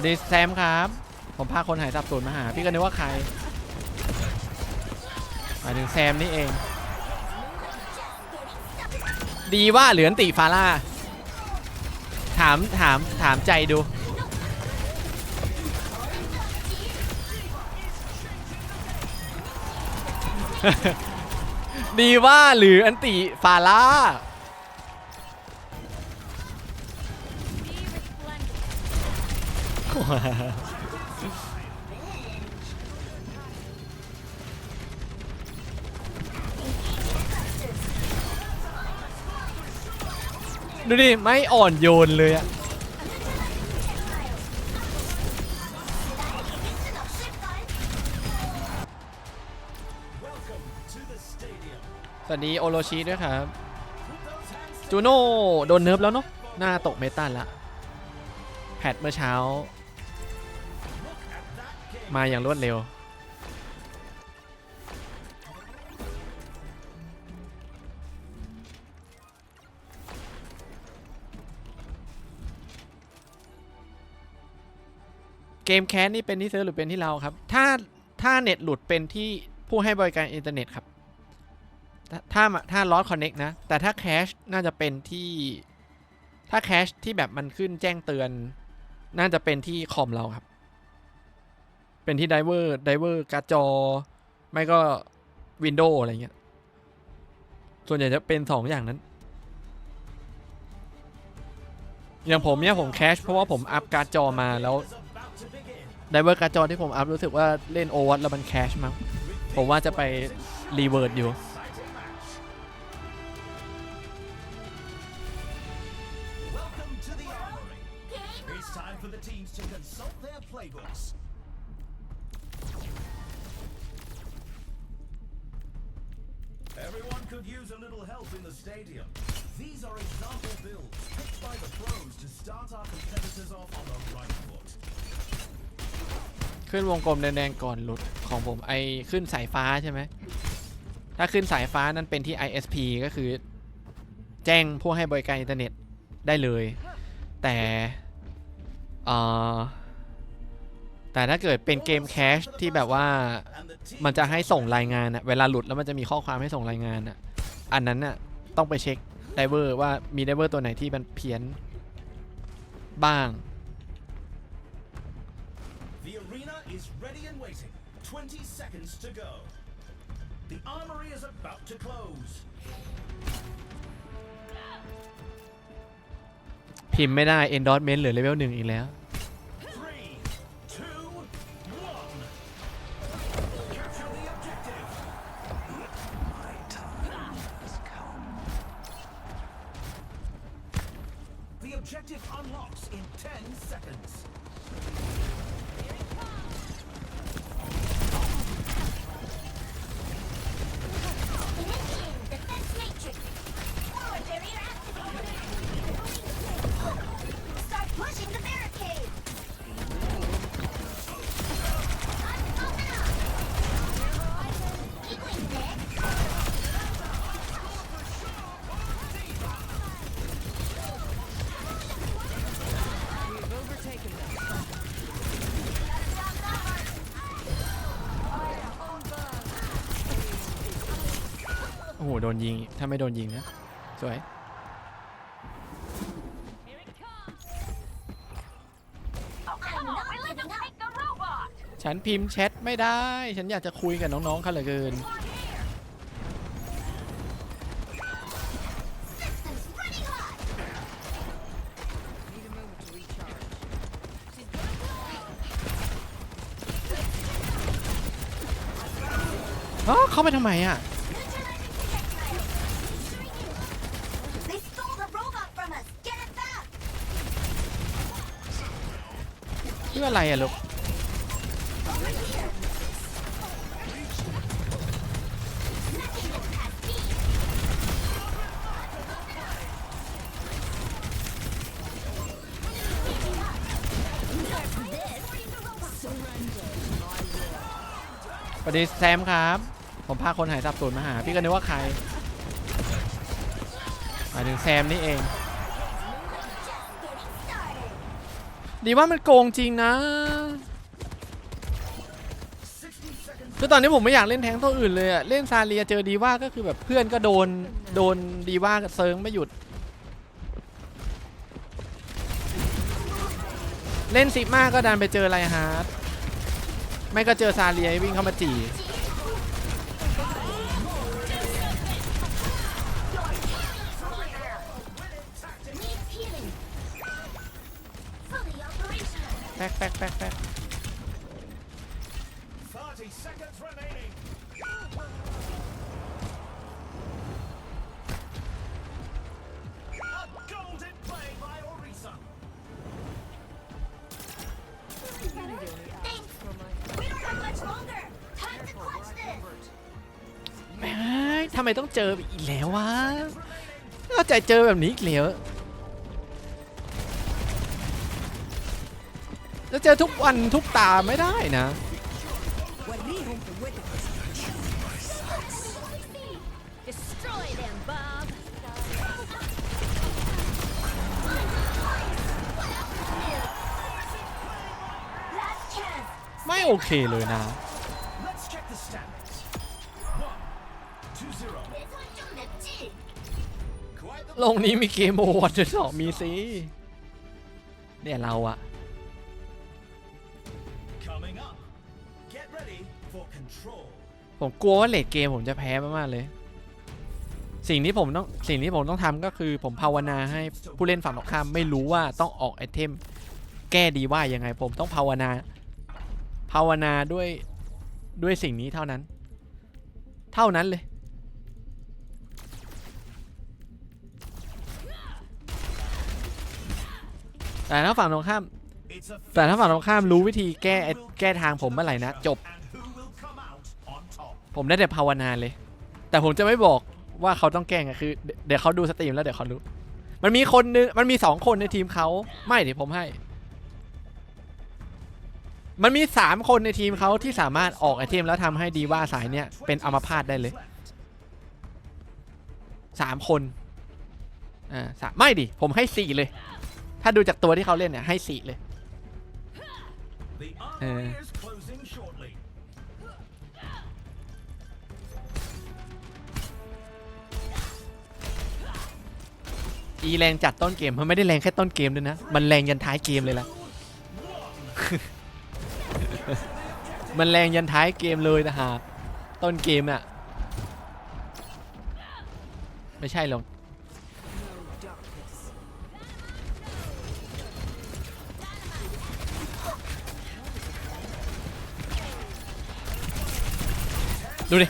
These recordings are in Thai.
วัสดีแซมครับ ผมพาคนหายสับสนมาหา พี่ก็นึกว่าใครหมายถึงแซมนี่เอง ดีว่าเหลือนติฟาร่า ถามถามถามใจดู ดีว่าหรืออันติฟาร่า ดูดิ ไม่อ่อนโยนเลยอะสวัสดีโอโรชิด้วยครับ จูโน่โดนเนิร์ฟแล้วเนาะหน้าตกเมตาลละ แพทเมื่อเช้า มาอย่างรวดเร็ว เกมแคสนี่เป็นที่เซิร์ฟหรือเป็นที่เราครับ ถ้าถ้าเน็ตหลุดเป็นที่ผู้ให้บริการอินเทอร์เน็ตครับ ถ้าถ้าถ้าลอสคอนเน็กนะ แต่ถ้าแคชน่าจะเป็นที่ถ้าแคชที่แบบมันขึ้นแจ้งเตือน น่าจะเป็นที่คอมเราครับ เป็นที่ไดเวอร์ไดเวอร์การ์ดจอ ไม่ก็วินโดว์อะไรเงี้ย ส่วนใหญ่จะเป็นสองอย่างนั้น อย่างผมเนี่ยผมแคชเพราะว่าผมอัพการ์ดจอมาแล้วไดเวอร์การ์ดจอที่ผมอัพรู้สึกว่าเล่นโอวัตแล้วมันแคชมั้งผมว่าจะไปรีเวิร์ดอยู่ ขึ้นวงกลมแดงๆก่อนหลุดของผมไอขึ้นสายฟ้าใช่ไหมถ้าขึ้นสายฟ้านั่นเป็นที่ ISP ก็คือ แจ้งผู้ให้บริการอินเทอร์เน็ตได้เลย แต่แต่ถ้าเกิดเป็นเกมแคชที่แบบว่ามันจะให้ส่งรายงานอะเวลาหลุดแล้วมันจะมีข้อความให้ส่งรายงานอะอันนั้นน่ะต้องไปเช็คไดเวอร์ว่ามีไดเวอร์ตัวไหนที่มันเพี้ยน บ้าง The arena is ready and waiting. 20 seconds to go. The armory is about to close. พิมพ์ไม่ได้ endorsement เหลือเลเวลหนึ่งอีกแล้ว ดนยิง ถ้าไม่โดนยิงนะ สวย ฉันพิมพ์แชทไม่ได้ ฉันอยากจะคุยกับน้องๆเขาเหลือเกิน Systems running hot. Need a moment to recharge. อ๋อเขาไปทำไมอะ พื่ออะไรอะลูกสวัสดีแซมครับ ผมพาคนหายสับสนมาหา พี่ก็นึกว่าใครหมายถึงแซมนี่เอง ดีว่ามันโกงจริงนะคือตอนนี้ผมไม่อยากเล่นแทงตัวอื่นเลยอะเล่นซาเลียเจอดีว่าก็คือแบบเพื่อนก็โดนโดนดีว่าเซิงไม่หยุด เล่นซิกมาก็ดันไปเจอไรฮาร์ดไม่ก็เจอซาเลียวิ่งเข้ามาจี่ แป๊กแป๊กทำไมต้องเจออีกแล้ววะเก็จะเจอแบบนี้อีกแล้ว จะเจอทุกวันทุกตาไม่ได้นะ ไม่โอเคเลยนะ ลงนี้มีเกมโอวันด้อยหรอมีสิเนี่ยเราอะ ผมกลัวว่าเลดเกมผมจะแพ้มากๆเลย สิ่งที่ผมต้องสิ่งที่ผมต้องทำก็คือผมภาวนาให้ผู้เล่นฝั่งตรงข้ามไม่รู้ว่าต้องออกไอเทมแก้ดีว่ายังไงผมต้องภาวนา ภาวนาด้วยด้วยสิ่งนี้เท่านั้น เท่านั้นเลยแต่ถ้าฝั่งตรงข้าม แต่ถ้าฝั่งตรงข้ามรู้วิธีแก้แก้ทางผมเมื่อไหร่นะ จบ ผมได้แต่ภาวนาเลย แต่ผมจะไม่บอกว่าเขาต้องแกล้งอะคือ เดี๋ยวเขาดูสตรีมแล้วเดี๋ยวเขารู้มันมีคนนึงมันมีสองคนในทีมเขาไม่เดี๋ยวผมให้ มันมีสามคนในทีมเขาที่สามารถออกไอเทมแล้วทำให้ดีว่าสายเนี้ยเป็นอัมพาตได้เลยสามคนอ่าสามไม่ดิผมให้สี่เลย ถ้าดูจากตัวที่เขาเล่นเนี่ยให้สี่เลย The Uh. armory อีแรงจัดต้นเกมมันไม่ได้แรงแค่ต้นเกมด้วยนะ มันแรงยันท้ายเกมเลยล่ะ มันแรงยันท้ายเกมเลยนะฮะต้นเกมอะไม่ใช่หรอกดูดิ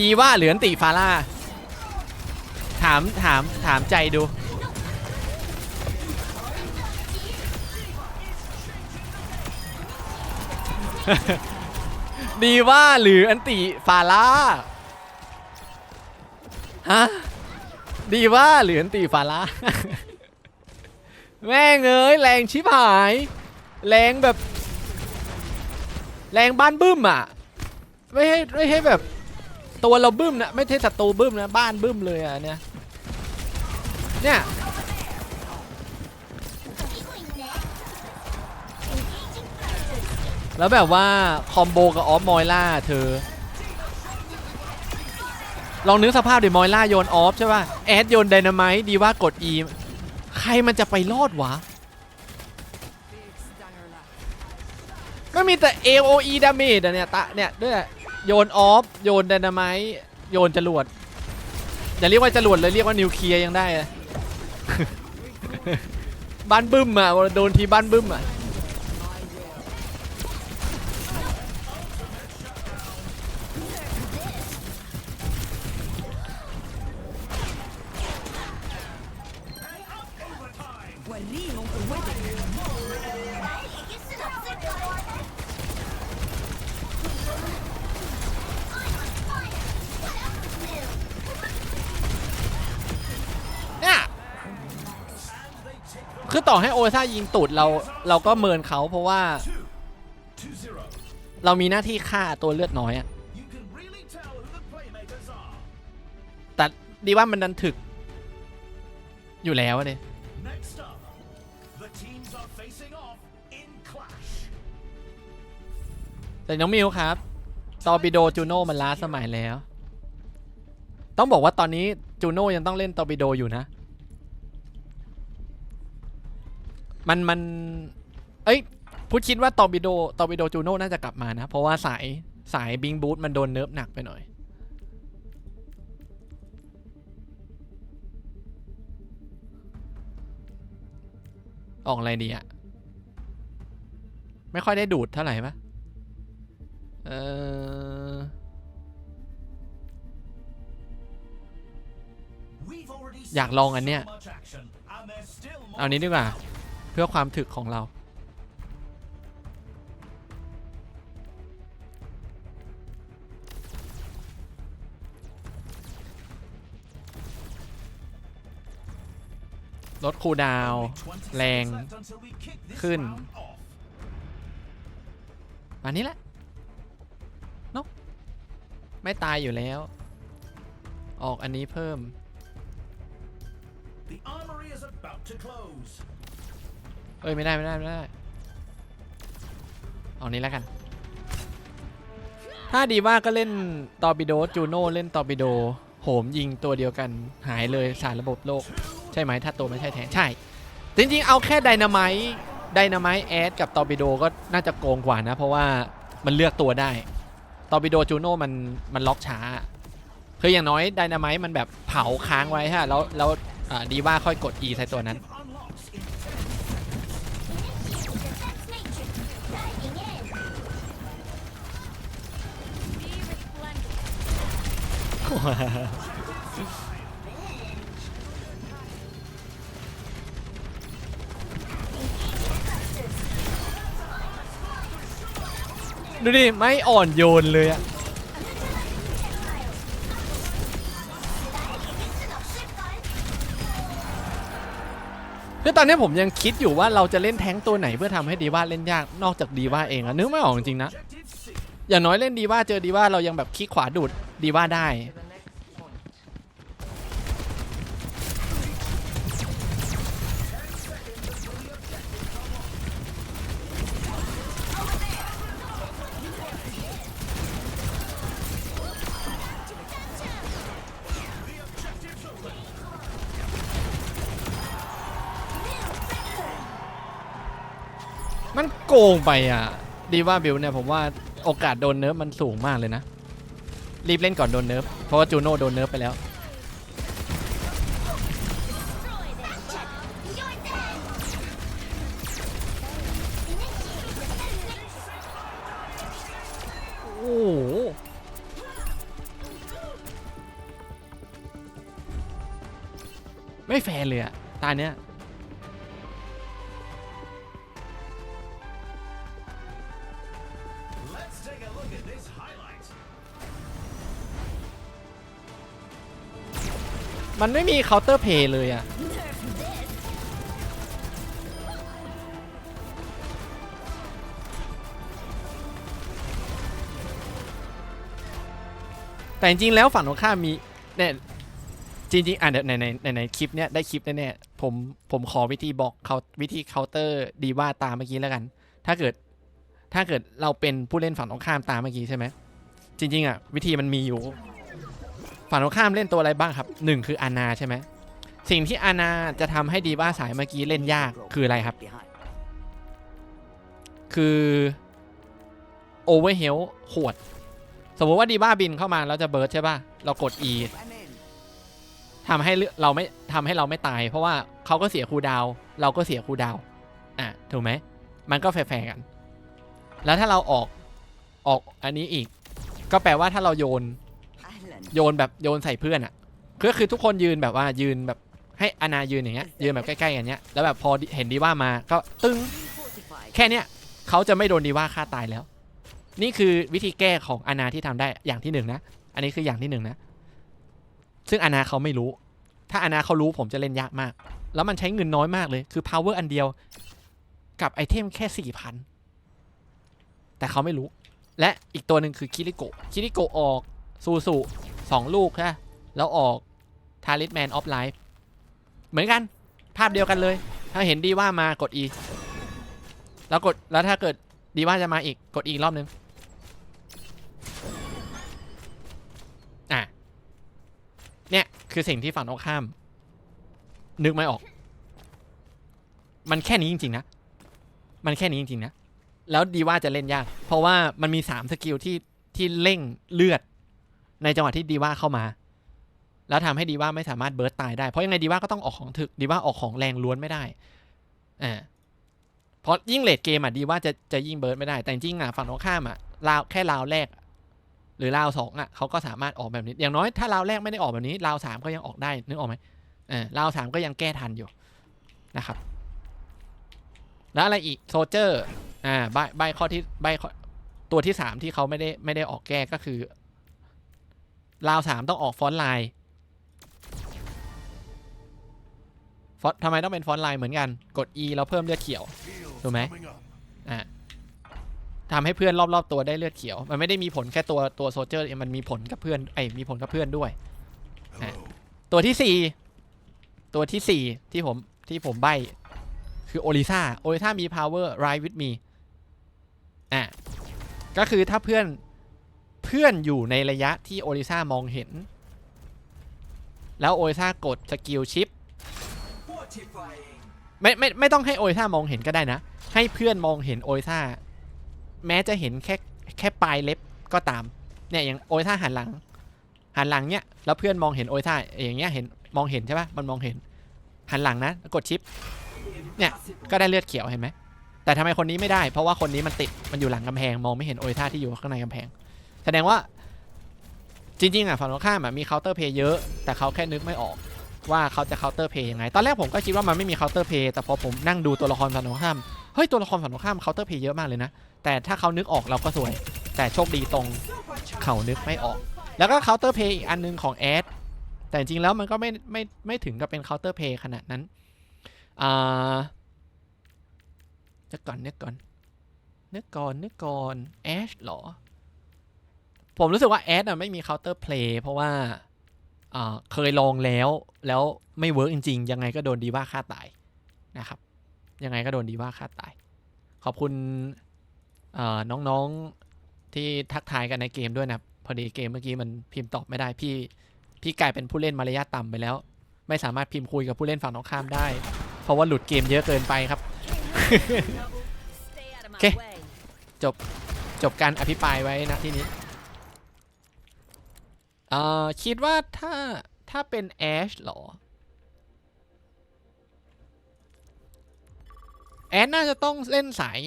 ดีว่าเหลือนติฟาร่าถามถามถามใจดู ดีว่าหรืออันติฟาร่าฮะดีว่าหรืออันติฟาร่าแม่งเอ้ยแรงชิบหาย แรงแบบ แรงบ้านบึ้มอะ ไม่ให้ไม่ให้แบบ ตัวเราบึ้มนะไม่ใช่ศัตรูบึ้มนะบ้านบึ้มเลยอะเนี่ยเนี่ยแล้วแบบว่าคอมโบกับออฟมอยล่าเธอ ลองนึกสภาพดิมอยล่าโยนออฟใช่ป่ะแอดโยนไดนาไมต์ดีว่ากด E ใครมันจะไปรอดวะ Big stunner left. ก็มีแต่ AOE ดาเมจอะเนี่ยตะเนี่ยด้วย โยนออฟ โยนไดนาไมต์โยนจรวด อย่าเรียกว่าจรวดเลยเรียกว่านิวเคลียร์ยังได้บ้านบึ้มอะโดนทีบ้านบึ้มอะ คือต่อให้โอซ่ายิงตูดเราเราก็เมินเขาเพราะว่า เรามีหน้าที่ฆ่าตัวเลือดน้อยอะแต่ดีว่ามันดันถึก อยู่แล้วเลย Next up, the teams are facing off in clash. แต่น้องมิวครับ ตอร์ปิโดจูโน่มันล้าสมัยแล้ว ต้องบอกว่าตอนนี้จูโน่ยังต้องเล่นตอร์ปิโดอยู่นะ มันมัน เอ้ยพูดคิดว่าตอร์ปิโดตอร์ปิโดจูโน่น่าจะกลับมานะ เพราะว่าสายสายบิงบูทมันโดนเนิร์ฟหนักไปหน่อยออกอะไรดีอะไม่ค่อยได้ดูดเท่าไหร่ปะเออ อยากลองอันเนี้ย เอานี้ดีกว่า เพื่อความถึกของเรา ลดคูดาว แรง ขึ้น อันนี้แหละนกไม่ตายอยู่แล้ว ออกอันนี้เพิ่ม The armory is about to close. เอ้ยไม่ได้ไม่ได้ไม่ได้ เอานี้แล้วกัน ถ้าดีว่าก็เล่นตอร์ปิโดจูโน่เล่นตอร์ปิโดโหมยิงตัวเดียวกันหายเลยสารระบบโลก ใช่ไหมถ้าตัวไม่ใช่แทงใช่ จริงๆ เอาแค่ไดนาไมต์ไดนาไมต์แอดกับตอร์ปิโดก็น่าจะโกงกว่านะ เพราะว่ามันเลือกตัวได้ตอร์ปิโดจูโน่มันมันล็อกช้าคืออย่างน้อยไดนาไมต์มันแบบเผาค้างไว้ฮะแล้วแล้วดีว่าค่อยกด E ใส่ตัวนั้น ดูดิ ไม่อ่อนโยนเลยอะคือตอนนี้ผมยังคิดอยู่ว่าเราจะเล่นแท้งตัวไหนเพื่อทำให้ดีว่าเล่นยากนอกจากดีว่าเองอะนึกไม่ออกจริงๆนะ อย่างน้อยเล่นดีว่าเจอดีว่าเรายังแบบคลิกขวาดูดดีว่าได้ งไปอะ ดีว่าบิลเนี่ยผมว่าโอกาสโดนเนิร์ฟมันสูงมากเลยนะ รีบเล่นก่อนโดนเนิร์ฟเพราะว่าจูโน่โดนเนิร์ฟไปแล้ว โอ้ไม่แฟร์เลยอะตาเนี้ย มันไม่มีเคาน์เตอร์เพย์เลยอะแต่จริงๆแล้วฝั่งตรงข้ามมีเนี่ยจริงๆอะเดี๋ยวในในในในคลิปเนี้ยได้คลิปแน่ๆผมผมขอวิธีบอกเขาวิธีเคาน์เตอร์ดีว่าตามเมื่อกี้แล้วกัน ถ้าเกิดถ้าเกิดเราเป็นผู้เล่นฝั่งตรงข้ามตามเมื่อกี้ใช่ไหมจริงๆอะวิธีมันมีอยู่ ฝั่งตรงข้ามเล่นตัวอะไรบ้างครับหนึ่งคืออานาใช่ไหมสิ่งที่อานาจะทำให้ดีว่าสายเมื่อกี้เล่นยากคืออะไรครับ คือโอเวอร์เฮลขวด สมมติว่าดีบ้าบินเข้ามาแล้วจะเบิร์ดใช่ป่ะ เรากด E ทำให้เราไม่ทำให้เราไม่ตาย เพราะว่าเขาก็เสียคูดาว เราก็เสียคูดาวอะถูกไหมมันก็แฟร์กัน แล้วถ้าเราออกออกอันนี้อีก ก็แปลว่าถ้าเราโยน โยนแบบโยนใส่เพื่อนอะก็คือทุกคนยืนแบบว่ายืนแบบให้อนายืนอย่างเงี้ยยืนแบบใกล้ๆกันเนี้ยแล้วแบบพอเห็นดีว่ามาก็ตึ้งแค่เนี้ยเขาจะไม่โดนดีว่าฆ่าตายแล้ว นี่คือวิธีแก้ของอาณาที่ทำได้อย่างที่หนึ่งนะ อันนี้คืออย่างที่หนึ่งนะ ซึ่งอาณาเขาไม่รู้ ถ้าอาณาเขารู้ผมจะเล่นยากมาก แล้วมันใช้เงินน้อยมากเลย คือ power อันเดียว กับไอเทมแค่สี่พันแต่เขาไม่รู้ และอีกตัวหนึ่งคือคิริโกะคิริโกะออกซูซู สองลูกใช่ปะแล้วออกทาริสแมนออฟไลฟ์เหมือนกัน ภาพเดียวกันเลย ถ้าเห็นดีว่ามากด E แล้วกดแล้วถ้าเกิดดีว่าจะมาอีกกดอีกรอบนึงอะเนี่ย คือสิ่งที่ฝั่งตรงข้าม นึกไม่ออก มันแค่นี้จริง ๆ นะ มันแค่นี้จริง ๆ นะ แล้วดีว่าจะเล่นยาก เพราะว่ามันมี3สกิลที่ที่เร่งเลือด ในจังหวะที่ดีว่าเข้ามา แล้วทำให้ดีว่าไม่สามารถเบิร์ตตายได้ เพราะยังไงดีว่าก็ต้องออกของถึกดีว่าออกของแรงล้วนไม่ได้อ่าเพราะยิ่งเลดเกมอะดีว่าจะจะยิ่งเบิร์ตไม่ได้ แต่จริงอะฝั่งตรงข้ามอะราวแค่ราวแรก หรือราวสองอะเขาก็สามารถออกแบบนี้ อย่างน้อยถ้าราวแรกไม่ได้ออกแบบนี้ราวสามก็ยังออกได้นึกออกไหมเออราวสามก็ยังแก้ทันอยู่นะครับ แล้วอะไรอีกโซเจอร์อ่าใบใบข้อที่ใบข้อตัวที่สามที่เขาไม่ได้ไม่ได้ออกแก้ก็คือ ราวสามต้องออกฟอนต์ไลน์ฟอนต์ทำไมต้องเป็นฟอนต์ไลน์เหมือนกัน กด E แล้วเพิ่มเลือดเขียว Heals Đúng mẹ. coming up. อ่าทำให้เพื่อนรอบๆตัวได้เลือดเขียว มันไม่ได้มีผลแค่ตัวตัวโซเจอร์มันมีผลกับเพื่อนไอ้ยมีผลกับเพื่อนด้วย ตัวที่สี่ตัวที่สี่ที่ผมที่ผมใบคือโอลิซาโอลิซามี power ride with me อะก็คือถ้าเพื่อน พื่อนอยู่ในระยะที่โอลิซ่ามองเห็น แล้วโอลิซ่ากดสกิลชิปไม่ไม่ไม่ต้องให้โอลิซ่ามองเห็นก็ได้นะ ให้เพื่อนมองเห็นโอลิซ่า แม้จะเห็นแค่แค่ปลายเล็บก็ตาม เนี่ยอย่างโอลิซ่าหันหลัง หันหลังเนี้ยแล้วเพื่อนมองเห็นโอลิซ่าอย่างเงี้ยเห็นมองเห็นใช่ปะมันมองเห็น หันหลังนะกดชิป เนี่ยก็ได้เลือดเขียวเห็นไหมแต่ทำไมคนนี้ไม่ได้ เพราะว่าคนนี้มันติดมันอยู่หลังกำแพงมองไม่เห็นโอลิซ่าที่อยู่ข้างในกำแพง แสดงว่าจริงๆอะฝั่งตรงข้ามมีเคาน์เตอร์เพย์เยอะ แต่เขาแค่นึกไม่ออกว่าเขาจะเคาน์เตอร์เพย์ยังไง ตอนแรกผมก็คิดว่ามันไม่มีเคาน์เตอร์เพย์แต่พอผมนั่งดูตัวละครฝั่งตรงข้าม เฮ้ย ตัวละครฝั่งตรงข้ามเคาน์เตอร์เพย์เยอะมากเลยนะ แต่ถ้าเขานึกออกเราก็สวย แต่โชคดีตรงเขานึกไม่ออก แล้วก็เคาน์เตอร์เพย์อีกอันนึงของแอด แต่จริงๆแล้วมันก็ไม่ไม่ไม่ถึงกับเป็นเคาน์เตอร์เพย์ขนาดนั้นอ่านึกก่อนนึกก่อนนึกก่อนนึกก่อนแอชหรอ ผมรู้สึกว่าแอดอะไม่มีเคาน์เตอร์เพลย์เพราะว่าเคยลองแล้วแล้วไม่เวิร์กจริง ๆ ยังไงก็โดนดีว่าฆ่าตายนะครับ ยังไงก็โดนดีว่าฆ่าตาย ขอบคุณน้องๆที่ทักทายกันในเกมด้วยนะพอดีเกมเมื่อกี้มันพิมพ์ตอบไม่ได้พี่พี่กลายเป็นผู้เล่นมารยาทต่ำไปแล้ว ไม่สามารถพิมพ์คุยกับผู้เล่นฝั่งตรงข้ามได้ เพราะว่าหลุดเกมเยอะเกินไปครับ Stay out of my Okay. way. จบการอภิปรายไว้นะที่นี้ เอ่อคิดว่าถ้าถ้าเป็นแอชหรอ แอชน่าจะต้องเล่นสาย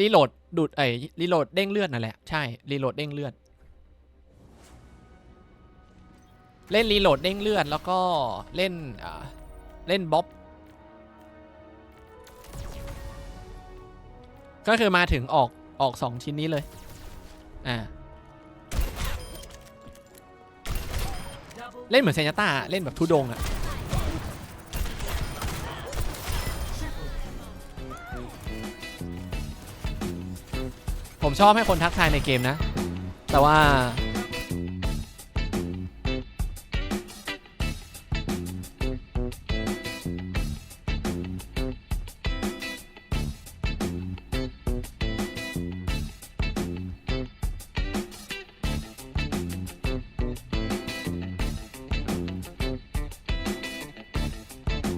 รีโหลดดูดไอ้รีโหลดเด้งเลือดนั่นแหละ ใช่รีโหลดเด้งเลือด เล่นรีโหลดเด้งเลือดแล้วก็เล่นเล่นบ๊อบก็คือมาถึงออกออกสองชิ้นนี้เลย อ่า เล่นเหมือนเซนยาต้าเล่นแบบทุดงอะผมชอบให้คนทักทายในเกมนะ แต่ว่า